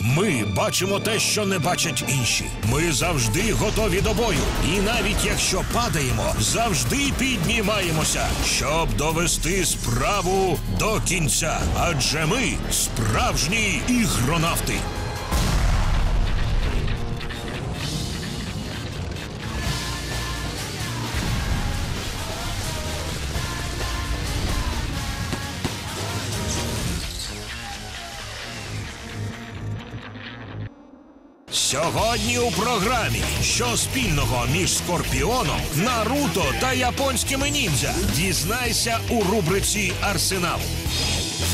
Ми бачимо те, що не бачать інші. Ми завжди готові до бою. І навіть якщо падаємо, завжди піднімаємося, щоб довести справу до кінця. Адже ми справжні ігронавти. Сьогодні у програмі що спільного між Скорпіоном, Наруто та японськими ніндзя. Дізнайся у рубриці Арсенал.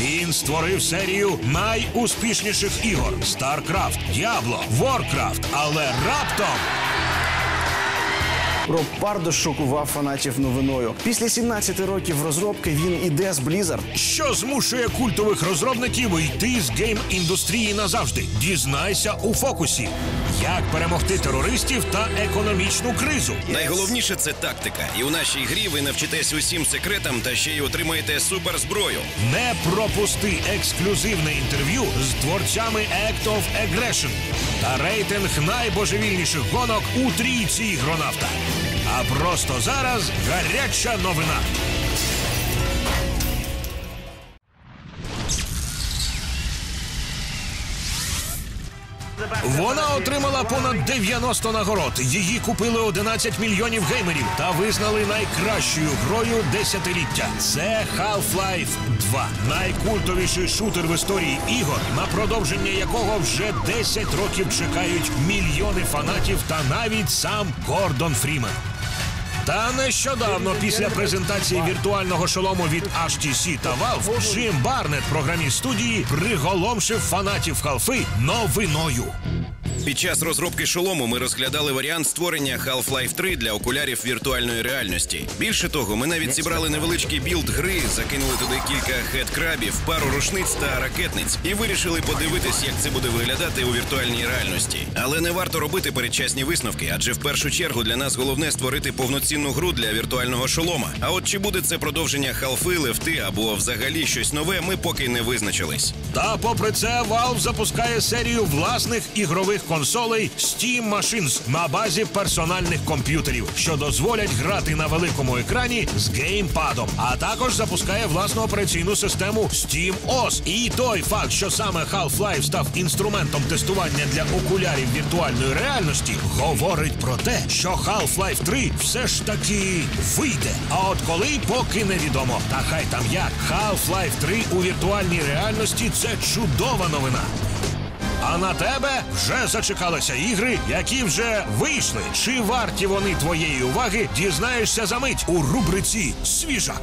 Він створив серію найуспішніших ігор: StarCraft, Diablo, Warcraft, але раптом. Роб шокував фанатів новиною. Після 17 років розробки він іде з Blizzard. Що змушує культових розробників йти з гейм-індустрії назавжди? Дізнайся у фокусі, як перемогти терористів та економічну кризу. Найголовніше це тактика, і у нашій грі ви навчитесь усім секретам та ще й отримаєте суперзброю. Не пропусти ексклюзивне інтерв'ю з творцями Act of Aggression та рейтинг найбожевільніших гонок у трійці ігронавта. А просто зараз гаряча новина. Вона отримала понад 90 нагород. Її купили 11 мільйонів геймерів та визнали найкращою грою десятиліття. Це Half-Life 2. найкультовіший шутер в історії ігор, на продовження якого вже 10 років чекають мільйони фанатів та навіть сам Гордон Фрімен. Та нещодавно після презентації віртуального шолому від HTC та Valve Джим Барнет, програміст студії, приголомшив фанатів халфи новиною. Під час розробки шолому ми розглядали варіант створення Half-Life 3 для окулярів віртуальної реальності. Більше того, ми навіть зібрали невеличкий білд гри, закинули туди кілька хедкрабів, пару рушниць та ракетниць і вирішили подивитись, як це буде виглядати у віртуальній реальності. Але не варто робити передчасні висновки, адже в першу чергу для нас головне створити повноцінну гру для віртуального шолома. А от чи буде це продовження халфи, лефти або взагалі щось нове, ми поки не визначились. Та попри це, Valve запускає серію власних ігрових консолей Steam Machines на базі персональних комп'ютерів, що дозволять грати на великому екрані з геймпадом. А також запускає власну операційну систему Steam OS. І той факт, що саме Half-Life став інструментом тестування для окулярів віртуальної реальності, говорить про те, що Half-Life 3 все ж таки вийде. А от коли поки невідомо. Та хай там як Half-Life 3 у віртуальній реальності це чудова новина. А на тебе вже зачекалися ігри, які вже вийшли. Чи варті вони твоєї уваги? Дізнаєшся за мить у рубриці Свіжак.